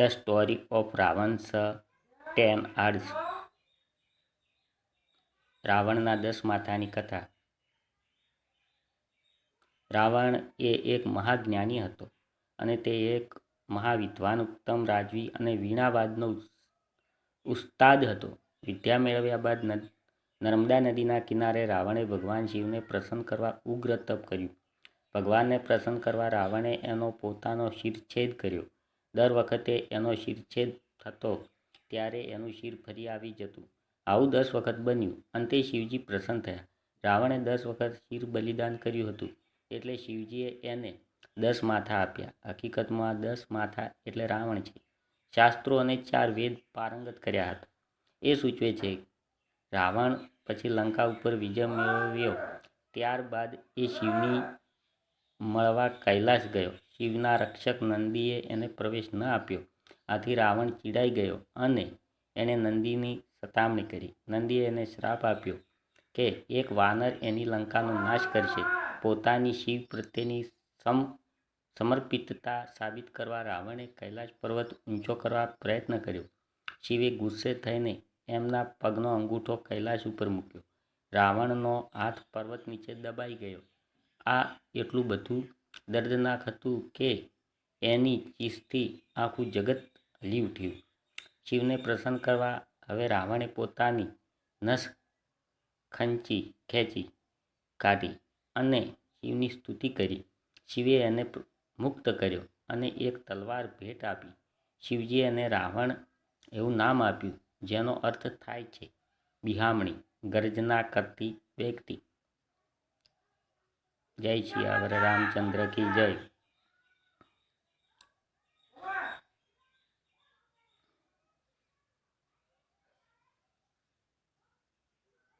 The story of Ravana's ten ears રાવણના દસ માથાની કથા. રાવણ એ એક મહાજ્ઞાની હતો અને તે એક મહાવિદ્વાન, ઉત્તમ રાજવી અને વીણાવાદનો ઉસ્તાદ હતો. વિદ્યા મેળવ્યા બાદ નર્મદા નદીના કિનારે રાવણે ભગવાન શિવને પ્રસન્ન કરવા ઉગ્ર તપ કર્યું. ભગવાનને પ્રસન્ન કરવા રાવણે એનો પોતાનો શિરછેદ કર્યો. દર વખતે એનો શિરછેદ થતો ત્યારે એનું શિર ફરી આવી જતું. આવું દસ વખત બન્યું. અંતે શિવજી પ્રસન્ન થયા. રાવણે દસ વખત શિર બલિદાન કર્યું હતું. એટલે શિવજીએ એને દસ માથા આપ્યા. હકીકતમાં દસ માથા એટલે રાવણ છે. શાસ્ત્રો અને ચાર વેદ પારંગત કર્યા હતા. એ સૂચવે છે, રાવણ પછી લંકા ઉપર વિજય મેળવ્યો. ત્યારબાદ એ શિવની મળવા કૈલાસ ગયો. શિવના રક્ષક નંદીએ એને પ્રવેશ ન આપ્યો. આથી રાવણ ચીડાઈ ગયો અને એણે નંદીની સતામણી કરી. નંદીએ એને શ્રાપ આપ્યો કે એક વાનર એની લંકાનો નાશ કરશે. પોતાની શિવ પ્રત્યેની સમ, સમર્પિતતા સાબિત કરવા રાવણે કૈલાશ પર્વત ઊંચો કરવા પ્રયત્ન કર્યો. શિવે ગુસ્સે થઈને એમના પગનો અંગૂઠો કૈલાશ ઉપર મૂક્યો. રાવણનો હાથ પર્વત નીચે દબાઈ ગયો. આ એટલું બધું દર્દનાક હતું કે એની ચીસથી આખું જગત હલી ઉઠ્યું. શિવને પ્રસન્ન કરવા હવે રાવણે પોતાની નસ ખંચી, ખેંચી કાઢી અને શિવની સ્તુતિ કરી. શિવે એને મુક્ત કર્યો અને એક તલવાર ભેટ આપી. શિવજી અને રાવણ એવું નામ આપ્યું, જેનો અર્થ થાય છે બિહામણી, ગર્જના કરતી વ્યક્તિ. જય સિયાવર રામચંદ્ર કી જય.